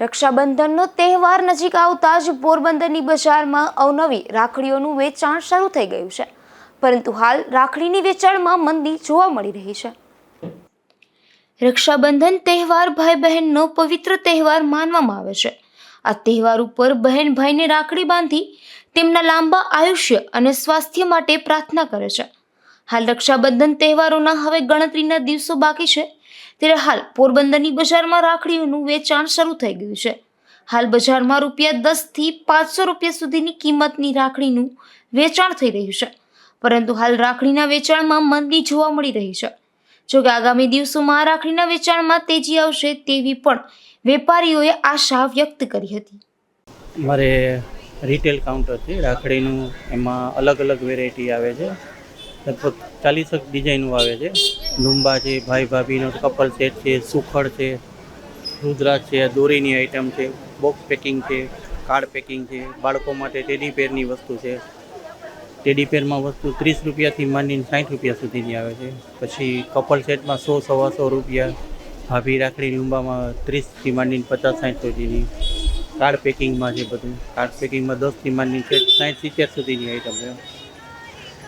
રક્ષાબંધનનો તહેવાર નજીક આવતા જ પોરબંદરની બજારમાં અવનવી રાખડીઓનું વેચાણ શરૂ થઈ ગયું છે. પરંતુ હાલ રાખડીની વેચાણમાં મંદી જોવા મળી રહી છે. રક્ષાબંધન તહેવાર ભાઈ બહેનનો પવિત્ર તહેવાર માનવામાં આવે છે. આ તહેવાર ઉપર બહેન ભાઈને રાખડી બાંધી તેમના લાંબા આયુષ્ય અને સ્વાસ્થ્ય માટે પ્રાર્થના કરે છે. હાલ રક્ષાબંધન તહેવારોના હવે ગણતરીના દિવસો બાકી છે. ત્યારે હાલ પોરબંદરની બજારમાં રાખડીઓનું વેચાણ શરૂ થઈ ગયું છે. હાલ બજારમાં રૂપિયા દસથી પાંચસો રૂપિયા સુધીની કિંમતની રાખડીનું વેચાણ થઈ રહ્યું છે. પરંતુ હાલ રાખડીના વેચાણમાં મંદી જોવા મળી રહી છે. જોકે આગામી દિવસોમાં રાખડીના વેચાણમાં તેજી આવશે તેવી પણ વેપારીઓએ આશા વ્યક્ત કરી હતી. મારે રિટેલ કાઉન્ટર રાખડીનું એમાં અલગ અલગ વેરાયટી આવે છે. લગભગ ચાલીસક ડિઝાઇનો આવે છે. લુંબા છે, ભાઈ ભાભીનો કપલ સેટ છે, સુખડ છે રુદ્રાક્ષ છે દોરીની આઇટમ છે બોક્સ પેકિંગ છે કાર્ડ પેકિંગ છે, બાળકો માટે ટેડી પેરની વસ્તુ છે. ટેડી પેરમાં વસ્તુ ત્રીસ રૂપિયાથી માંડીને સાઠ રૂપિયા સુધીની આવે છે. પછી કપલ સેટમાં સો, સવાસો રૂપિયા, ભાભી રાખડી લુંબામાં ત્રીસથી માંડીને પચાસ, સાઠ સુધીની. કાર્ડ પેકિંગમાં છે બધું. કાર્ડ પેકિંગમાં દસથી માંડીને સાઠ સિત્તેર સુધીની આઈટમ છે.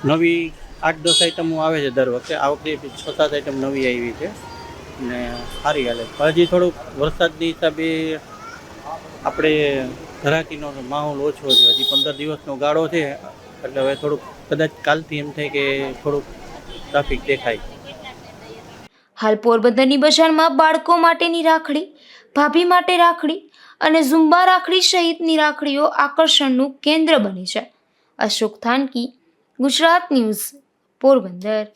નવી આઠ દસ આઈટમો આવે છે દર વખતે. આ વખતે છ સાત આઈટમ નવી આવી છે. ને સારી હાલે હજી થોડુંક વરસાદની હિસાબે આપણે ધરાકીનો માહોલ ઓછો છે. હજી પંદર દિવસનો ગાળો છે. એટલે હવે થોડુંક કદાચ કાલથી એમ થાય કે થોડુંક ટ્રાફિક દેખાય. હાલ પોરબંદરની બજારમાં બાળકો માટેની રાખડી, ભાભી માટે રાખડી અને ઝુંબા રાખડી સહિતની રાખડીઓ આકર્ષણનું કેન્દ્ર બની છે. અશોક થાનકી, ગુજરાત ન્યૂઝ. પોરબંદર